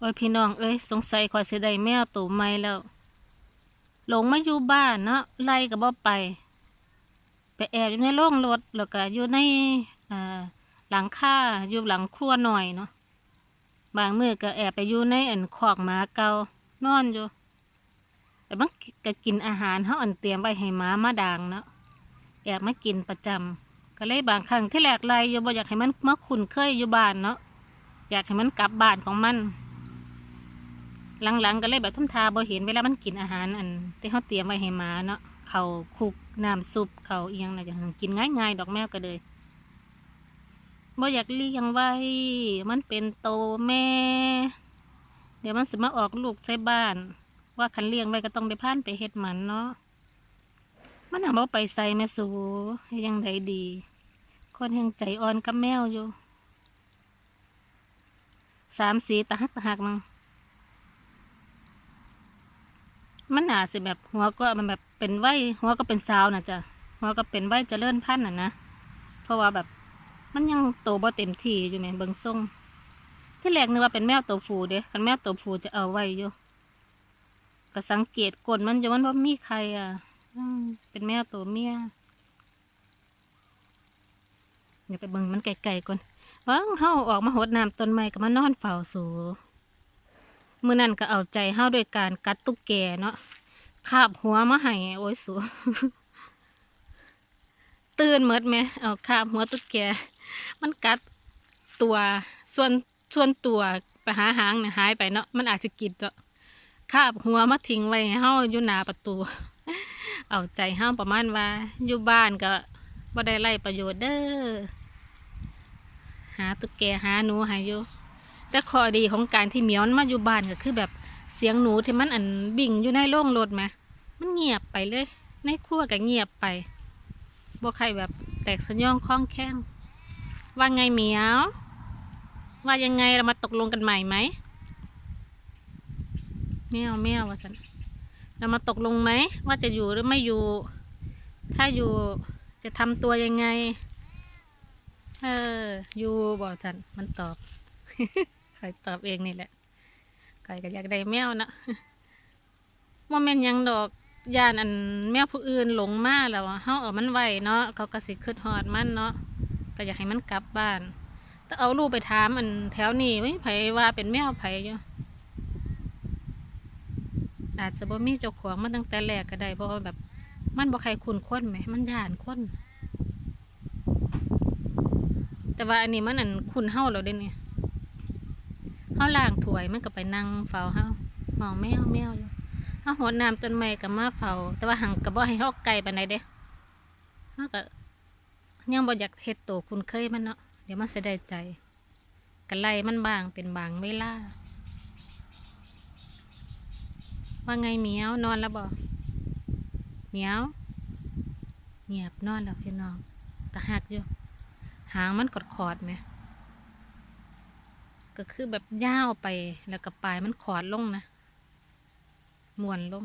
โอ้ยพี่น้องเอ้ยสงสัยขอยสิได้แมวตัวใหม่แล้ว หลงมาอยู่บ้านเนาะไล่ก็บ่ไปไปแอบอยู่ในโรงรถแล้วก็อยู่ในหลังคาอยู่หลังครัวหน่อยเนาะบางมือก็แอบไปอยู่ในอันคอกหมาเกานอนอยู่แต่มันก็กินอาหารเฮาอันเตรียมไว้ให้หมามาด่างเนาะแอบมากินประจำก็เลยบางครั้งที่แรกไล่อยู่บ่อยากให้มันมาคุ้นเคยอยู่บ้านเนาะอยากให้มันกลับบ้านของมัน หลังๆก็เลยแบบทำทาบ่เห็นเวลามันกินอาหารอันที่เขาเตรียมไว้ให้หมาเนาะเขาคลุกน้ำซุปเขาเอียงนะจังกินง่ายๆ ดอกแมวก็เลยบ่อยากเลี้ยงไว้ มันเป็นโตแม่ เดี๋ยวมันสิมาออกลูกใส่บ้าน ว่าคันเลี้ยงไว้ก็ต้องได้พานไปเฮ็ดหมันเนาะมันเอาบ่ไปใส่แม่สูให้ยังไดดี คนแห่งใจอ่อนกับแมวอยู่สามสีตะหักตะหักมั้ง มันอาสิแบบหัวก็มันแบบเป็นไว้หัวก็เป็นสาวนะจ๊ะหัวก็เป็นไว้เจริญพันธุ์น่ะนะเพราะว่าแบบมันยังโตบ่เต็มที่อยู่แม่เบิ่งทรงที่แรกนึกว่าเป็นแมวตัวผู้เด้คันแมวตัวผู้จะเอาไว้อยู่ก็สังเกตก้นมันอยู่มันว่ามีใครอะเป็นแมวตัวเมียเดี๋ยวไปเบิ่งมันไกลๆก่อนว่างเฮาออกมาหดน้ำต้นไม้ก็มานอนเฝ้าสู มื่อนั้นก็เอาใจเฮาโดยการกัดตุ๊กแกเนาะคาบหัวมาให้โอ้ยสูตื่นเมดไหมเอาคาบหัวตุ๊กแก มันกัดตัวส่วนส่วนตัวไปหาหางเนี่ยหายไปเนาะมันอาจจะกินเนาะคาบหัวมาทิ้งไว้ห้เฮาอยู่หน้าประตู เอาใจเฮาประมาณว่าอยู่บ้านก็บ่ได้ไล่ประโยชน์เด้อหาตุ๊กแกหาหนูห้อยู่ แต่ข้อดีของการที่เหมียวมันมาอยู่บ้านก็คือแบบเสียงหนูที่มันอันบิ่งอยู่ในโรงรถไหมมันเงียบไปเลย ในครัวก็เงียบไปบ่ใครแบบแตกสะย่องคล้องแข้งว่าไงเหมียว ว่ายังไงเรามาตกลงกันใหม่ไหมแมวแมวว่าสันเรามาตกลงไหมว่าจะอยู่หรือไม่อยู่ ถ้าอยู่จะทำตัวยังไง เออ อยู่บอกสันมันตอบ ใครตอบเองนี่แหละใครก็อยากได้แมวนะโมเมนต์ยังดอกยานอันแมวผู้อื่นหลงมาแล้วอะเฮาเอามันไว้เนาะเขาก็สิคืดฮอดมันเนาะก็อยากให้มันกลับบ้านแต่เอาลูกไปถามอันแถวนี้ไม่ไผว่าเป็นแมวไผอยู่อาจจะบ่มีเจ้าของมันตั้งแต่แรกก็ได้เพราะว่าแบบมันบ่ใครคุ้นคนไหมมันย่านคนแต่ว่าอันนี้มันอันคุ้นเฮาแล้วเด้เนี่ย เฮาล้างถ้วยมันก็ไปนั่งเฝ้าเฮามองแมวแมวอยู่เฮาหดน้ำต้นไม้ก็มาเฝ้าแต่ว่าหังก็บ่ให้เฮาไกลปานใดเด้เฮาก็ยังบ่อยากเฮ็ดโตคุ้นเคยมันเนาะเดี๋ยวมันสิได้ใจก็ไล่มันบางเป็นบางเวลาว่าไงเหมียวนอนแล้วบ่เหมียวเงียบนอนแล้วพี่น้องตะหักอยู่หางมันกดคอดไหม ก็คือแบบย่าวไปแล้วก็ปลายมันขอดลงนะมวนลง